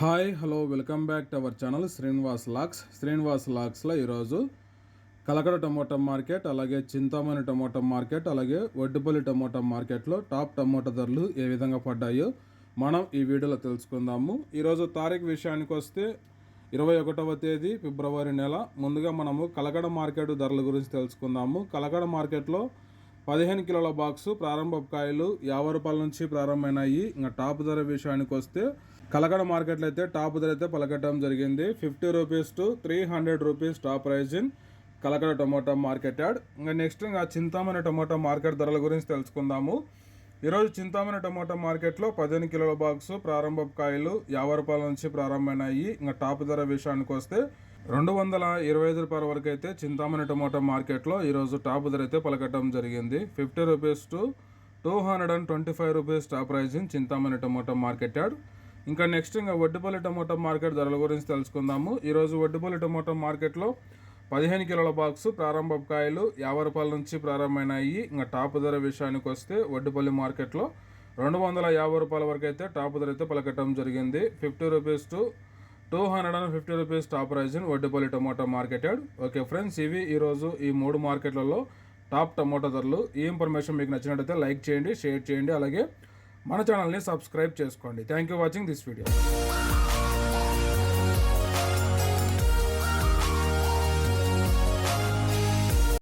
Hi hello welcome back to our channel Srinivas lakhs. Srinivas లాక్స్లో ఈరోజు Kalakada tomato market అలాగే Chintamani tomato market అలాగే వడ్డుపల్లి టమోటా మార్కెట్లో టాప్ టమోటా ధరలు ఏ విధంగా పడ్డాయో మనం ఈ వీడియోలో తెలుసుకుందాము. ఈరోజు తారీఖు విషయానికి వస్తే ఇరవై ఒకటవ తేదీ ఫిబ్రవరి నెల. ముందుగా మనము కలకడ మార్కెట్ ధరల గురించి తెలుసుకుందాము. కలకడ మార్కెట్లో పదిహేను కిలోల బాక్సు ప్రారంభ కాయలు యాభై రూపాయల నుంచి ప్రారంభమైనాయి. ఇంకా టాప్ ధర విషయానికి వస్తే కలకడ మార్కెట్లో అయితే టాప్ ధర అయితే పలకటం జరిగింది. Fifty rupees to three hundred rupees top price in Kalakada tomato market yard. ఇంకా నెక్స్ట్ ఇంకా చింతామణి టొమాటో మార్కెట్ ధరల గురించి తెలుసుకుందాము. ఈరోజు చింతామణి టొమాటో మార్కెట్లో పదిహేను కిలోల బాక్సు ప్రారంభ కాయలు యాభై రూపాయల నుంచి ప్రారంభమైనాయి. ఇంకా టాప్ ధర విషయానికి వస్తే రెండు వందల ఇరవై ఐదు రూపాయల వరకు అయితే చింతామణి టొమాటో మార్కెట్లో ఈరోజు టాప్ ధర అయితే పలకటం జరిగింది. Fifty rupees to two hundred and twenty five rupees top price in Chintamani tomato market yard. ఇంకా నెక్స్ట్ ఇంకా వడ్డిపల్లి టొమాటో మార్కెట్ ధరల గురించి తెలుసుకుందాము. ఈరోజు వడ్డిపల్లి టొమాటో మార్కెట్లో పదిహేను కిలోల బాక్సు ప్రారంభ కాయలు యాభై రూపాయల నుంచి ప్రారంభమైనాయి. ఇంకా టాప్ ధర విషయానికి వస్తే వడ్డిపల్లి మార్కెట్లో రెండు వందల యాభై రూపాయల వరకు అయితే టాప్ ధర అయితే పలకటం జరిగింది. Fifty rupees to two hundred and fifty rupees top price in Vaddipalli tomato market okay friends ఇవి ఈరోజు ఈ మూడు మార్కెట్లలో టాప్ టొమాటో ధరలు. ఈ ఇన్ఫర్మేషన్ మీకు నచ్చినట్టయితే లైక్ చేయండి షేర్ చేయండి అలాగే మన ఛానల్ని సబ్స్క్రైబ్ చేసుకోండి. Thank you watching this video